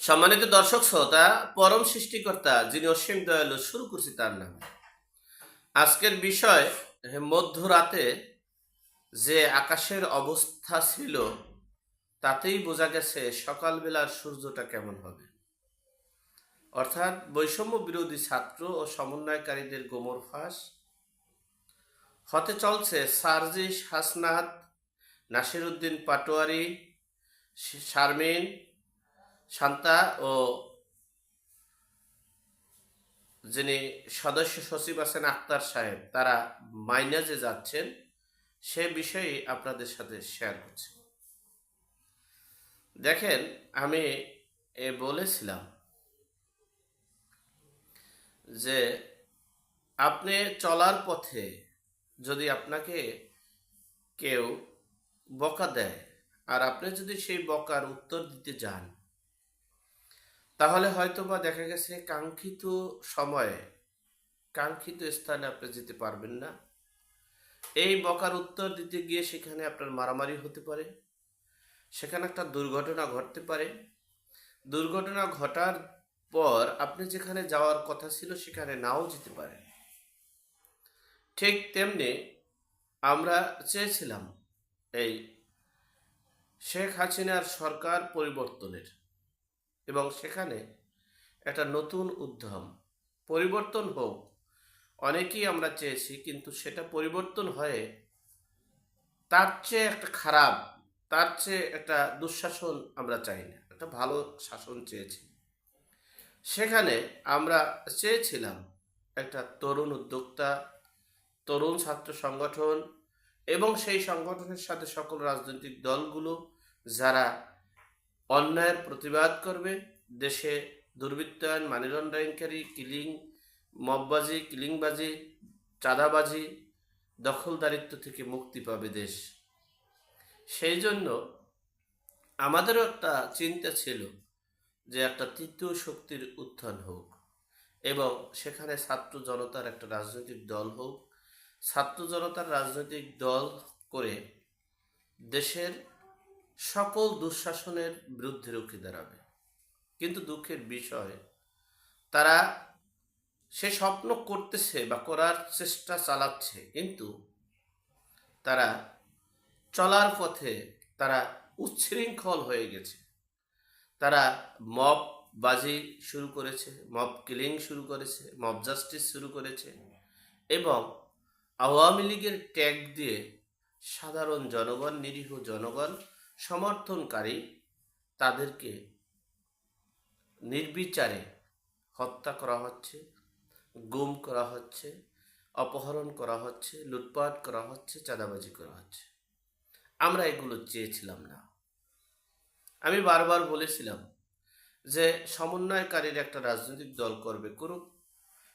সম্মানিত দর্শক শ্রোতা, পরম সৃষ্টিকর্তা যিনি অসীম দয়ালু, শুরু করছি তার নাম। আজকের বিষয় মধ্যরাতে যে আকাশের অবস্থা ছিল, তাতেই বোঝা গেছে সকালবেলার সূর্যটা কেমন হবে। অর্থাৎ বৈষম্য বিরোধী ছাত্র ও সমন্বয়কারীদের গোমর ফাঁস। হতে চলছে সার্জিস হাসনাত, নাসিরুদ্দিন পাটোয়ারি শারমিন শান্তা ও যিনি সদস্য সচিব আছেন আক্তার সাহেব, তারা মাইনাজে যাচ্ছেন। সে বিষয়ে আপনাদের সাথে শেয়ার করছি। দেখেন, আমি এ বলেছিলাম যে আপনি চলার পথে যদি আপনাকে কেউ বকা দেয়, আর আপনি যদি সেই বকার উত্তর দিতে যান তাহলে হয়তো বা দেখা গেছে কাঙ্ক্ষিত সময়ে, কাঙ্ক্ষিত স্থানে আপনি যেতে পারবেন না। এই বকার উত্তর দিতে গিয়ে সেখানে আপনার মারামারি হতে পারে। সেখানে একটা দুর্ঘটনা ঘটতে পারে। দুর্ঘটনা ঘটার পর আপনি যেখানে যাওয়ার কথা ছিল সেখানে নাও যেতে পারে। ঠিক তেমনি আমরা চেয়েছিলাম এই শেখ হাসিনার সরকার পরিবর্তনের। এবং সেখানে একটা নতুন উদ্যম, পরিবর্তন হোক, অনেকেই আমরা চেয়েছি কিন্তু সেটা পরিবর্তন হয়ে তার চেয়ে একটা খারাপ, তার চেয়ে একটা দুঃশাসন আমরা চাই না, একটা ভালো শাসন চেয়েছি। সেখানে আমরা চেয়েছিলাম একটা তরুণ উদ্যোক্তা, তরুণ ছাত্র সংগঠন এবং সেই সংগঠনের সাথে সকল রাজনৈতিক দলগুলো যারা অন্যায়ের প্রতিবাদ করবে। দেশে দুর্বৃত্তায়ন মানি লন্ডারিংকারী কিলিং মববাজি, কিলিংবাজি, চাঁদাবাজি দখলদারিত্ব থেকে মুক্তি পাবে দেশ। সেই জন্য আমাদেরও একটা চিন্তা ছিল যে একটা তৃতীয় শক্তির উত্থান হোক এবং সেখানে ছাত্র জনতার একটা রাজনৈতিক দল হোক। ছাত্র জনতার রাজনৈতিক দল করে দেশের সকল দুঃশাসনের বিরুদ্ধে রুখে দাঁড়াবে। কিন্তু দুঃখের বিষয়, তারা সে স্বপ্ন করতেছে বা করার চেষ্টা চালাচ্ছে, কিন্তু তারা চলার পথে তারা উচ্ছৃঙ্খল হয়ে গেছে। তারা মব বাজি শুরু করেছে, মব কিলিং শুরু করেছে, মব জাস্টিস শুরু করেছে এবং আওয়ামী লীগের ট্যাগ দিয়ে সাধারণ জনগণ, নিরীহ জনগণ সমর্থনকারী তাদেরকে নির্বিচারে হত্যা করা হচ্ছে, গুম করা হচ্ছে, অপহরণ করা হচ্ছে, লুটপাট করা হচ্ছে, চাঁদাবাজি করা হচ্ছে। আমরা এগুলো চেয়েছিলাম না। আমি বারবার বলেছিলাম যে সমন্বয়কারীর একটা রাজনৈতিক দল করবে করুক।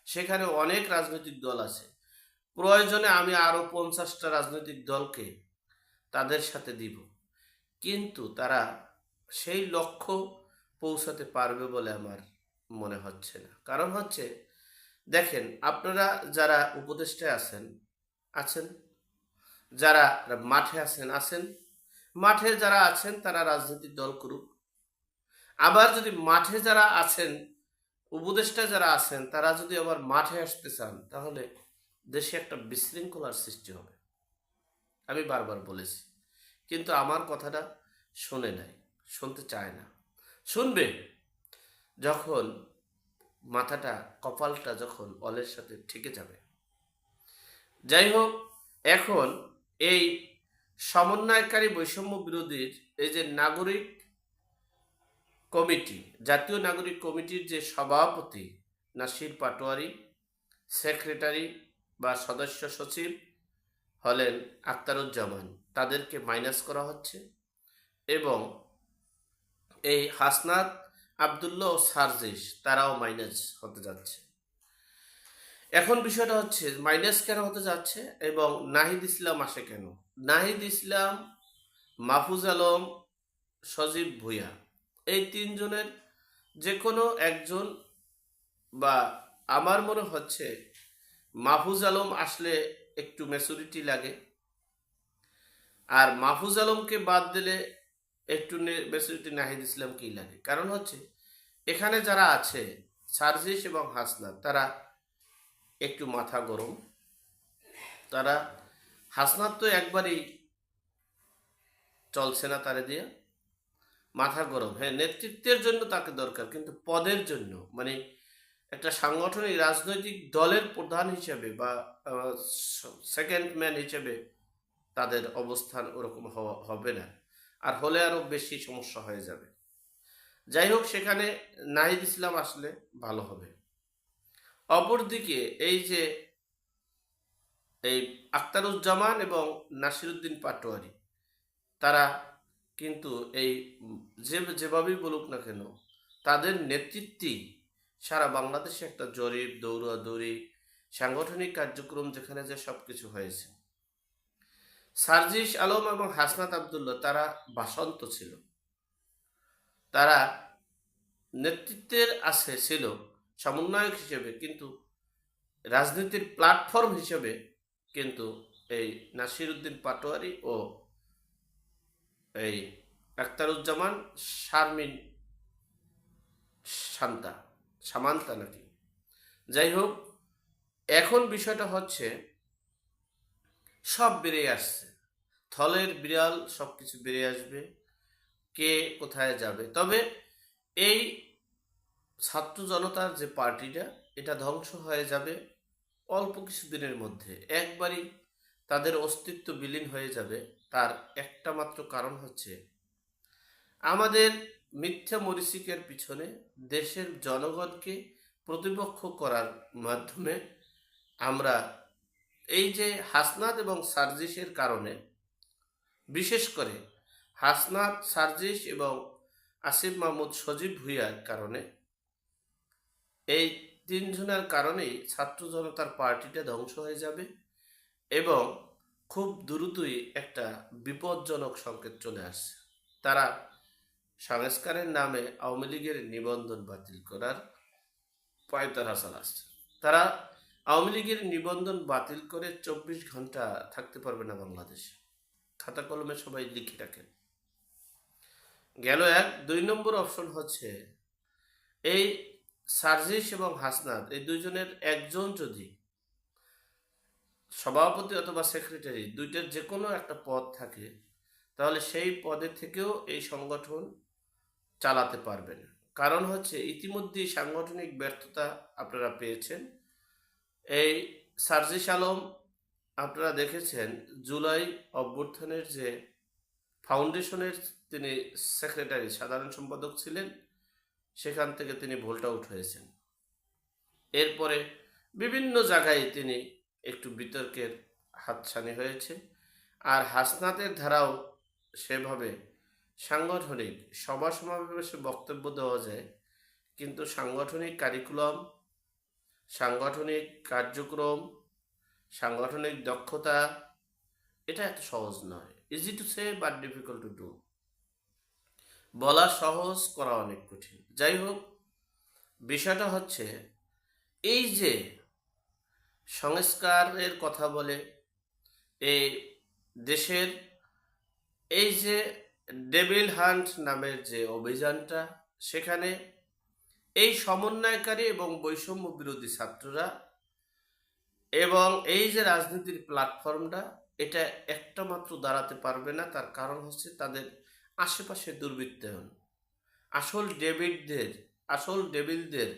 সেখানে অনেক রাজনৈতিক দল আছে। প্রয়োজনে আমি আরও পঞ্চাশটা রাজনৈতিক দলকে তাদের সাথে দিব। কিন্তু তারা সেই লক্ষ্য পৌঁছাতে পারবে বলে আমার মনে হচ্ছে না। কারণ হচ্ছে, দেখেন, আপনারা যারা উপদেষ্টায় আছেন আছেন, যারা মাঠে আছেন আছেন, মাঠে যারা আছেন, তারা রাজনৈতিক দল করুক। আবার যদি মাঠে যারা আছেন উপদেষ্টা যারা আছেন, তারা যদি আবার মাঠে আসতে চান, তাহলে দেশে একটা বিশৃঙ্খলার সৃষ্টি হবে। আমি বারবার বলেছি। কিন্তু আমার কথাটা শোনে নাই, শুনতে চায় না। শুনবে যখন মাথাটা, কপালটা যখন অলের সাথে ঠেকে যাবে। যাই হোক, এখন এই সমন্বয়কারী বৈষম্য বিরোধীর এই যে নাগরিক কমিটি, জাতীয় নাগরিক কমিটির যে সভাপতি নাসির পাটোয়ারি, সেক্রেটারি বা সদস্য সচিব হলেন আক্তারুজ্জামান। তাদেরকে মাইনাস করা হচ্ছে। এবং এই হাসনাত আবদুল্লাহ ও সার্জিস তারাও মাইনাস হতে যাচ্ছে। এখন বিষয়টা হচ্ছে মাইনাস কেন হতে যাচ্ছে এবং নাহিদ ইসলাম আসে কেন? নাহিদ ইসলাম, মাহফুজ আলম, সজীব ভুইয়া, এই তিনজনের যে কোনো একজন বা আমার মনে হচ্ছে মাহফুজ আলম আসলে একটু ম্যাচুরিটি লাগে। আর মাহফুজ আলমকে বাদ দিলে একটু ম্যাচুরিটি নাহিদ ইসলামকেই লাগে? কারণ হচ্ছে, এখানে যারা আছে, সার্জিস এবং হাসনাত, তারা একটু মাথা গরম। তারা, হাসনাত তো একবারই চলছে না তারে দিয়ে। মাথা গরম। হ্যাঁ নেতৃত্বের জন্য তাকে দরকার, কিন্তু পদের জন্য মানে একটা সাংগঠনিক রাজনৈতিক দলের প্রধান হিসেবে বা সেকেন্ড ম্যান হিসেবে তাদের অবস্থান ওরকম হবে না। আর হলে আরও বেশি সমস্যা হয়ে যাবে। যাই হোক, সেখানে নাহিদ ইসলাম আসলে ভালো হবে। অপরদিকে এই যে, এই আখতারুজ্জামান এবং নাসিরুদ্দিন পাটোয়ারি, তারা কিন্তু এই যে, যেভাবেই বলুক না কেন, তাদের নেতৃত্বেই সারা বাংলাদেশে একটা জরিপ, দৌড়াদৌড়ি, সাংগঠনিক কার্যক্রম যেখানে যে সব কিছু হয়েছে। সার্জিস আলম এবং হাসনাত আবদুল্লাহ তারা বাসন্ত ছিল। তারা নেতৃত্বের আছে ছিল সমন্বয়ক হিসেবে, কিন্তু রাজনীতির প্ল্যাটফর্ম হিসেবে কিন্তু এই নাসিরুদ্দিন পাটোয়ারি ও এই আখতারুজ্জামান শারমিন শান্তা সামান্তা নাকি? যাই হোক এখন বিষয়টা হচ্ছে, সব বেড়ে আসছে। থলের বিড়াল সব কিছু বেরিয়ে আসবে, কে কোথায় যাবে? তবে এই ছাত্র জনতার যে পার্টিটা, এটা ধ্বংস হয়ে যাবে অল্প কিছু দিনের মধ্যে। একবারই তাদের অস্তিত্ব বিলীন হয়ে যাবে, তার একটা মাত্র কারণ হচ্ছে, আমাদের মিথ্যা মরিচিকের পিছনে দেশের জনগণকে প্রতিপক্ষ করার মাধ্যমে আমরা এই যে হাসনাত এবং সার্জিসের কারণে, বিশেষ করে হাসনাত, সার্জিস এবং আসিফ মাহমুদ সজীব ভুইয়ার কারণে, এই তিনজনের কারণেই ছাত্র জনতার পার্টিটা ধ্বংস হয়ে যাবে এবং খুব দ্রুতই একটা বিপজ্জনক সংকেত চলে আসছে। তারা সংস্কারের নামে আওয়ামী লীগের নিবন্ধন বাতিল করার পায়তারা আসছে। তারা আওয়ামী লীগের নিবন্ধন বাতিল করে চব্বিশ ঘণ্টা থাকতে পারবে না বাংলাদেশে। খাতা কলমে সবাই লিখে রাখেন। গেল এক, দুই নম্বর অপশন হচ্ছে এই সার্জিস এবং হাসনাত, এই দুইজনের একজন যদি সভাপতি অথবা সেক্রেটারি, দুইটার যে কোনো একটা পদ থাকে, তাহলে সেই পদে থেকেও এই সংগঠন চালাতে পারবেন। কারণ হচ্ছে ইতিমধ্যেই সাংগঠনিক ব্যর্থতা আপনারা পেয়েছেন। এই সার্জিস আলম আপনারা দেখেছেন জুলাই অভ্যুত্থানের যে ফাউন্ডেশনের তিনি সেক্রেটারি, সাধারণ সম্পাদক ছিলেন, সেখান থেকে তিনি ভোল্ট আউট হয়েছেন। এরপরে বিভিন্ন জায়গায় তিনি একটু বিতর্কের হাতছানি হয়েছে। আর হাসনাতের ধারাও সেভাবে সাংগঠনিক সভা সমাবেশে বক্তব্য দেওয়া যায়, কিন্তু সাংগঠনিক কারিকুলাম, সাংগঠনিক কার্যক্রম, সাংগঠনিক দক্ষতা, এটা এত সহজ নয়। Easy to say but difficult to do বলা সহজ, করা অনেক কঠিন। যাই হোক, বিষয়টা হচ্ছে, এই যে সংস্কারের কথা বলে, এই দেশের, এই যে ডেভিল হান্ট নামের যে অভিযানটা, সেখানে এই সমন্বয়কারী এবং বৈষম্য বিরোধী ছাত্ররা এবং এই যে রাজনীতির প্ল্যাটফর্মটা, এটা একটা মাত্র দাঁড়াতে পারবে না। তার কারণ হচ্ছে তাদের আশেপাশে দুর্বৃত্তায়ন আসল ডেভিডদের, আসল ডেভিলদের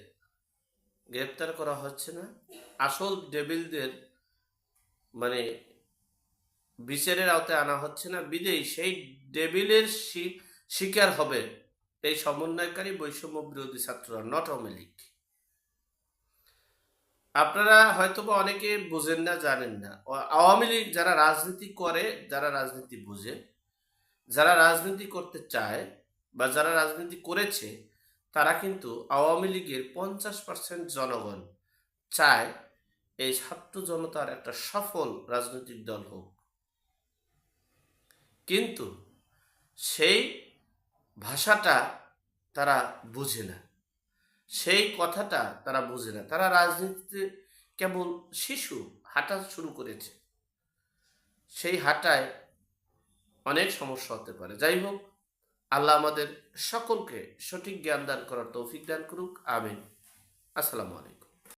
গ্রেপ্তার করা হচ্ছে না। আসল ডেভিলদের মানে বিচারের আওতায় আনা হচ্ছে না। বিদেই সেই ডেবিলের শিকার হবে এই সমন্বয়কারী বৈষম্য বিরোধী ছাত্ররা নট আওয়ামী লীগ। আপনারা হয়তো বা অনেকে বুঝেন না, জানেন না। আওয়ামী লীগ যারা রাজনীতি করে, যারা রাজনীতি বুঝে, যারা রাজনীতি করতে চায় বা যারা রাজনীতি করেছে, তারা কিন্তু আওয়ামী লীগের পঞ্চাশ পার্সেন্ট জনগণ চায় এই ছাত্র জনতার একটা সফল রাজনৈতিক দল হোক। কিন্তু সেই ভাষাটা তারা বুঝে না। সেই কথাটা তারা বুঝে না। তারা রাজনীতিতে কেবল শিশু হাঁটা শুরু করেছে। সেই হাঁটায় অনেক সমস্যা হতে পারে। যাই হোক, আল্লাহ আমাদের সকলকে সঠিক জ্ঞান দান করার তৌফিক দান করুক। আমিন। আসসালামু আলাইকুম।